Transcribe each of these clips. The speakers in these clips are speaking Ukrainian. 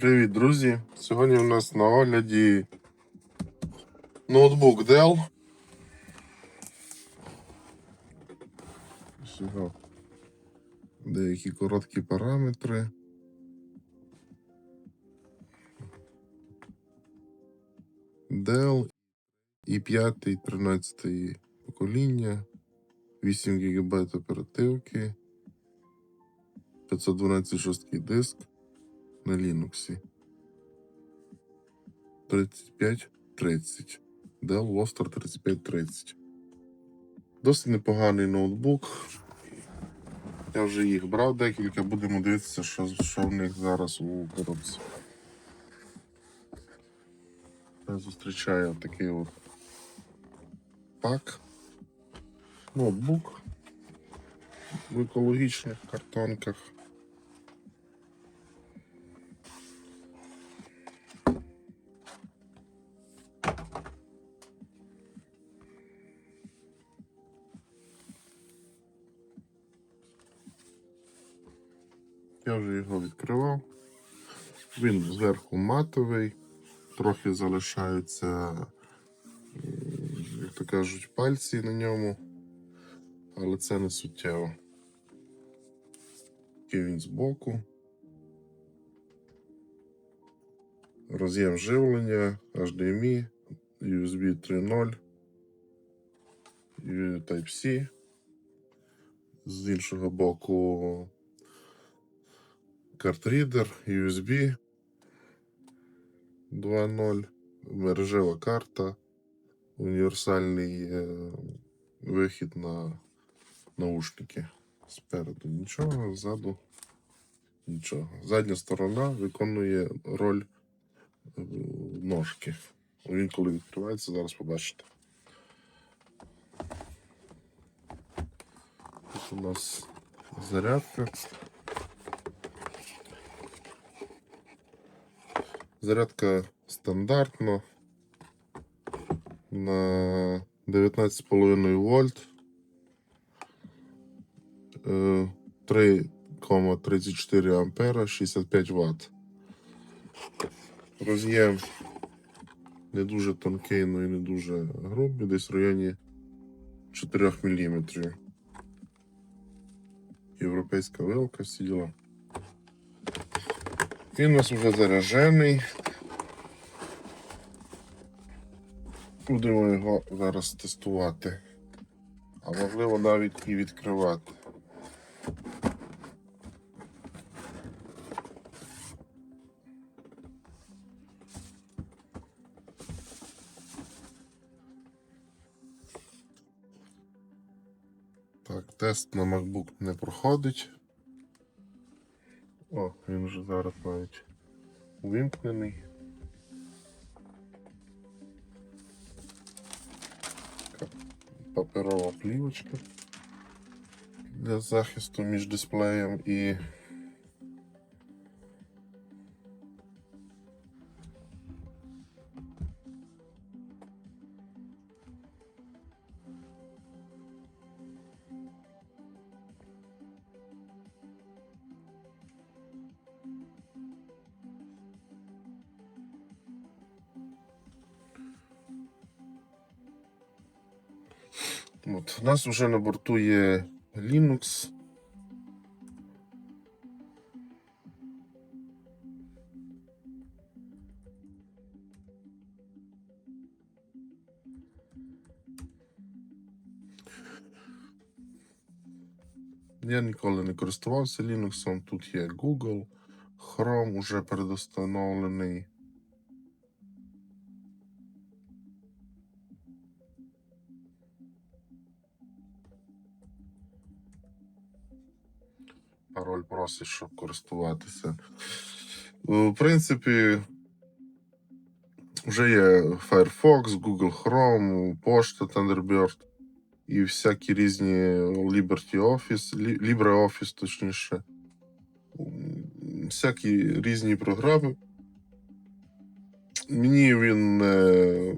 Привіт, друзі! Сьогодні у нас на огляді ноутбук Dell. Деякі короткі параметри. Dell і 5 13 покоління, 8 ГБ оперативки, 512 жорсткий диск на Linux. 3530. Dell Luster 3530. Досить непоганий ноутбук. Я вже їх брав декілька, будемо дивитися, що, що в них зараз у коробці. Я зустрічаю такий от пак. Ноутбук в екологічних картонках. Я вже його відкривав. Він зверху матовий, трохи залишаються, як то кажуть, пальці на ньому, але це не суттєво. Такий він збоку. Роз'єм живлення, HDMI, USB 3.0, і Type-C. З іншого боку картрідер, USB 2.0, мережева карта, універсальний е, вихід на наушники. Спереду нічого, ззаду нічого. Задня сторона виконує роль е, ножки. Він коли відкривається, зараз побачите. Тут у нас зарядка. Зарядка стандартно на 19,5 вольт. Е, 3,34 ампера, 65 Вт. Роз'єм не дуже тонкий, ну і не дуже грубий, десь в районі 4 мм. Європейська вилка сіла. Він у нас вже заряджений. Будемо його зараз тестувати. А можливо навіть і відкривати. Так, тест на MacBook не проходить. Вже зараз навіть вимкнений. Паперова плівочка для захисту між дисплеєм і у нас вже на борту є Linux. Я ніколи не користувався Linux. Тут є Google, Chrome уже предустановлений. Пароль просить, щоб користуватися. В принципі, вже є Firefox, Google Chrome, пошта Thunderbird і всякі різні Liberty Office, LibreOffice, точніше. Всякі різні програми. Мені він не,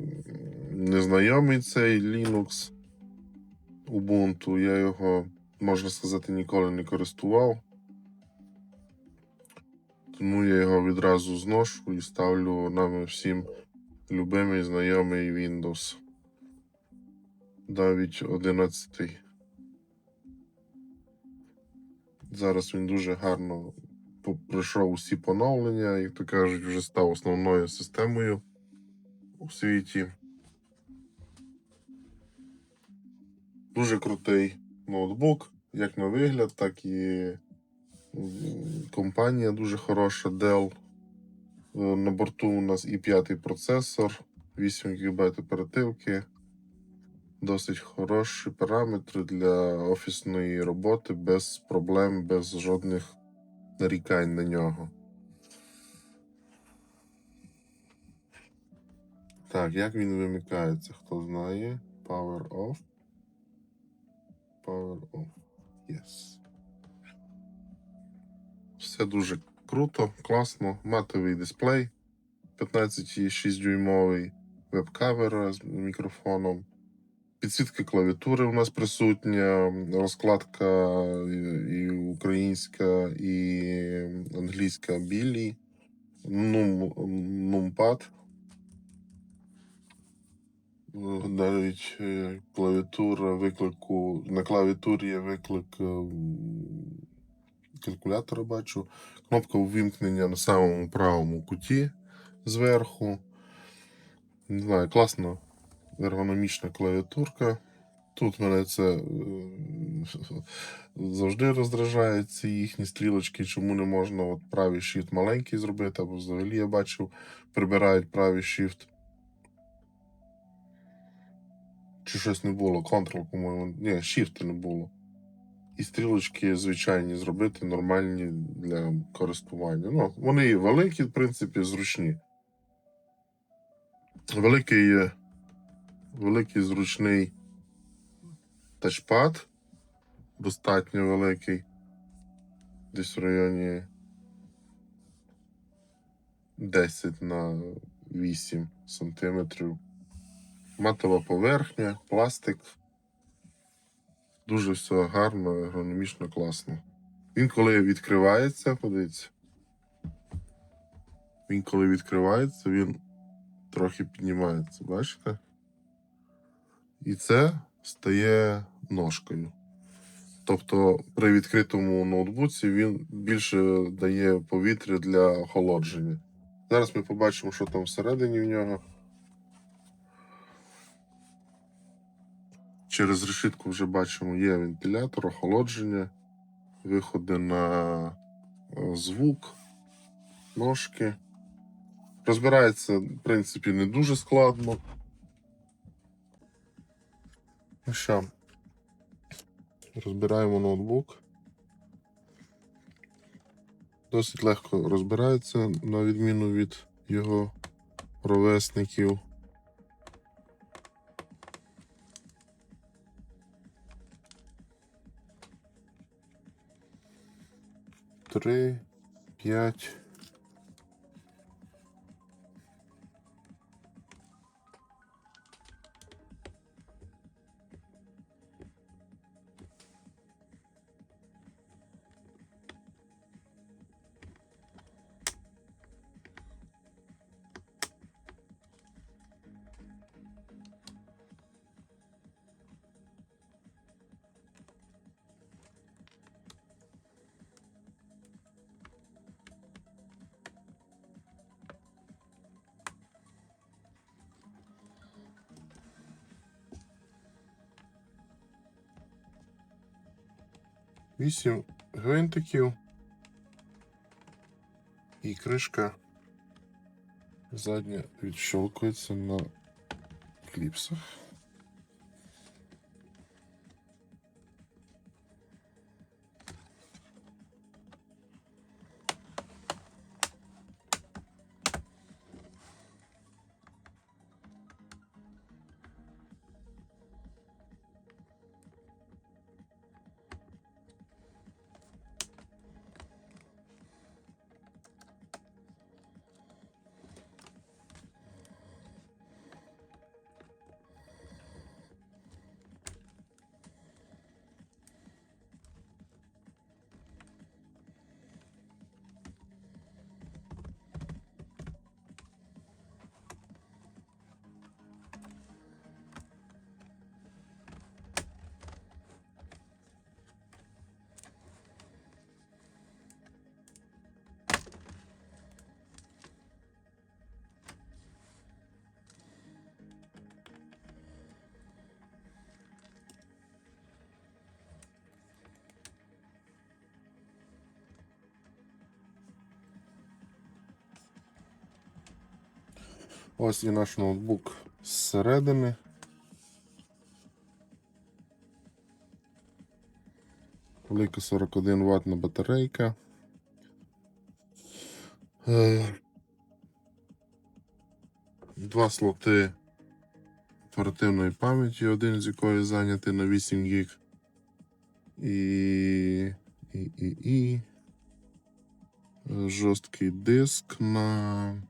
не знайомий цей Linux Ubuntu. Я його, можна сказати, ніколи не користував. Тому я його відразу зношу і ставлю нам всім любимий знайомий Windows. Навіть 11. Зараз він дуже гарно пройшов усі поновлення, як то кажуть, вже став основною системою у світі. Дуже крутий ноутбук, як на вигляд, так і компанія дуже хороша Dell. Е, На борту у нас і п'ятий процесор, 8 ГБ оперативки. Досить хороші параметри для офісної роботи без проблем, без жодних нарікань на нього. Так, як він вимикається, хто знає? Power off. Power off. Yes. Все дуже круто, класно. Матовий дисплей 15,6 дюймовий, веб-камера з мікрофоном. Підсвітка клавіатури у нас присутня, розкладка і- українська, і англійська білі, нум, нумпад. Навіть е, клавіатура виклику. На клавіатурі є виклик ем, калькулятора, бачу. Кнопка ввімкнення на самому правому куті зверху. Не знаю, класна ергономічна клавіатурка. Тут мене це е, завжди роздражає ці їхні стрілочки, чому не можна от правий shift маленький зробити, або взагалі я бачив, прибирають правий shift. Чи щось не було, Ctrl, по-моєму. Ні, Shift не було. І стрілочки звичайні зробити, нормальні для користування. Ну, вони і великі, в принципі, зручні. Великий великий зручний тачпад, достатньо великий, десь в районі 10 на 8 сантиметрів. Матова поверхня, пластик. Дуже все гарно, ергономічно, класно. Він коли відкривається, подивіться. Він коли відкривається, він трохи піднімається, бачите? І це стає ножкою. Тобто при відкритому ноутбуці він більше дає повітря для охолодження. Зараз ми побачимо, що там всередині в нього. Через решітку вже бачимо, є вентилятор, охолодження, виходи на е, звук, ножки. Розбирається, в принципі, не дуже складно. Ну що, розбираємо ноутбук. Досить легко розбирається, на відміну від його ровесників. Три, п'ять. Вісім гвинтиків. І кришка задня відщолкується на кліпсах. Ось і наш ноутбук зсередини. Велика 41 ватна батарейка. Е, Два слоти оперативної пам'яті, один з якої зайнятий на 8 гіг. І, і, і, і жорсткий диск на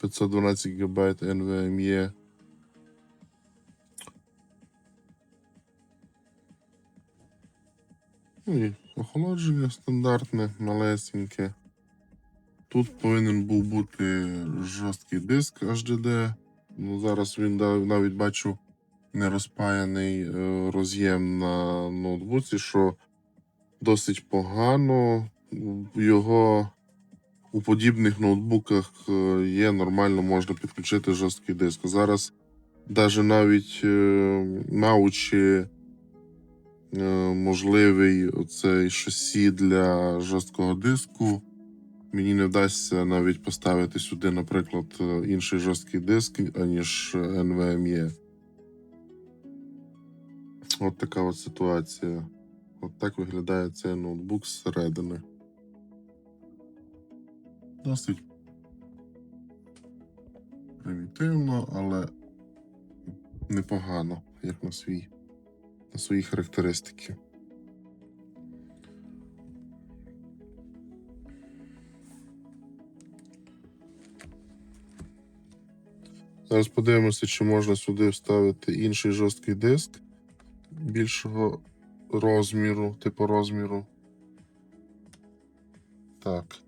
512 ГБ NVMe. І охолодження стандартне, малесеньке. Тут повинен був бути жорсткий диск HDD. Ну, зараз він навіть бачу не розпаяний е, роз'єм на ноутбуці, що досить погано. Його у подібних ноутбуках е, є нормально, можна підключити жорсткий диск. Зараз навіть навіть е, маючи е, можливий оцей шасі для жорсткого диску, мені не вдасться навіть поставити сюди, наприклад, інший жорсткий диск, аніж NVMe. От така от ситуація. От так виглядає цей ноутбук зсередини. Досить примітивно, але непогано, як на свій, на свої характеристики. Зараз подивимося, чи можна сюди вставити інший жорсткий диск більшого розміру, типу розміру. Так.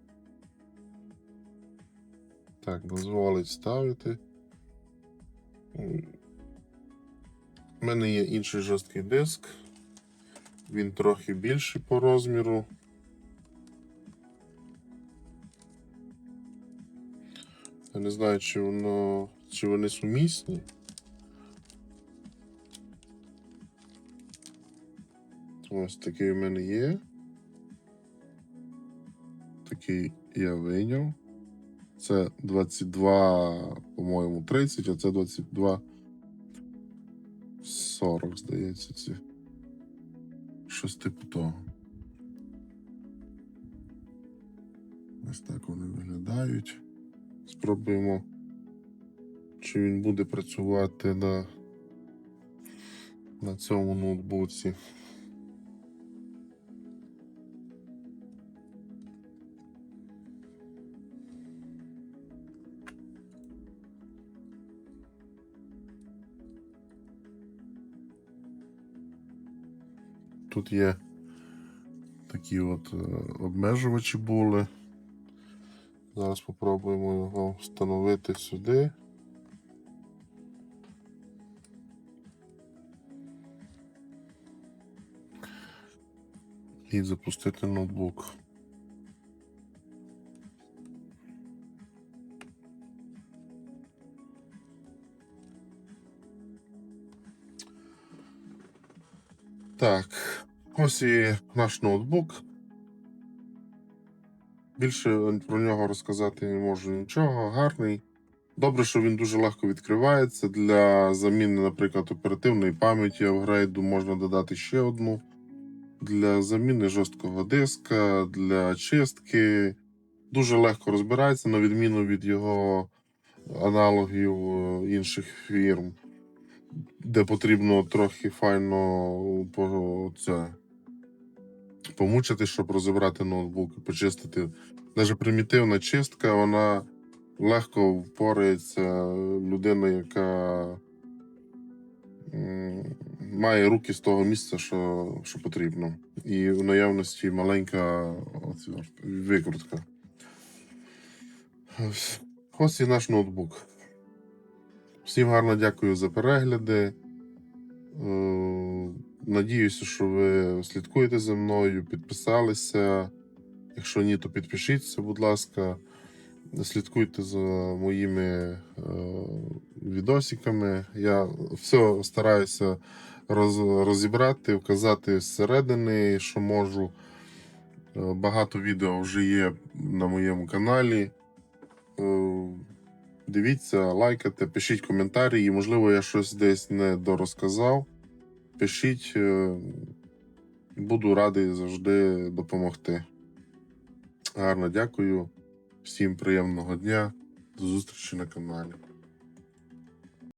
Так, дозволить ставити. У мене є інший жорсткий диск. Він трохи більший по розміру. Я не знаю, чи воно. чи вони сумісні. Ось такий у мене є. Такий я вийняв. Це 22, по-моєму, 30, а це 22 40, здається, ці. Щось типу того. Ось так вони виглядають. Спробуємо, чи він буде працювати на, на цьому ноутбуці. Тут є такі от е, обмежувачі були. Зараз спробуємо його встановити сюди. І запустити ноутбук. Так, ось і наш ноутбук. Більше про нього розказати не можу нічого. Гарний. Добре, що він дуже легко відкривається. Для заміни, наприклад, оперативної пам'яті апгрейду можна додати ще одну. Для заміни жорсткого диска, для чистки. Дуже легко розбирається, на відміну від його аналогів е, інших фірм, де потрібно трохи файно по, це, помучити, щоб розібрати ноутбук і почистити. Навіть примітивна чистка, вона легко впорається людина, яка має руки з того місця, що, що потрібно. І в наявності маленька викрутка. Ось- і наш ноутбук. Всім гарно дякую за перегляди. Надіюся, що ви слідкуєте за мною, підписалися. Якщо ні, то підпишіться, будь ласка. Слідкуйте за моїми е, відосиками. Я все стараюся роз, розібрати, вказати зсередини, що можу. Е, Багато відео вже є на моєму каналі. Е, Дивіться, лайкайте, пишіть коментарі, і, можливо, я щось десь не дорозказав. Пишіть, е, буду радий завжди допомогти. Гарно дякую. Всім приємного дня. До зустрічі на каналі.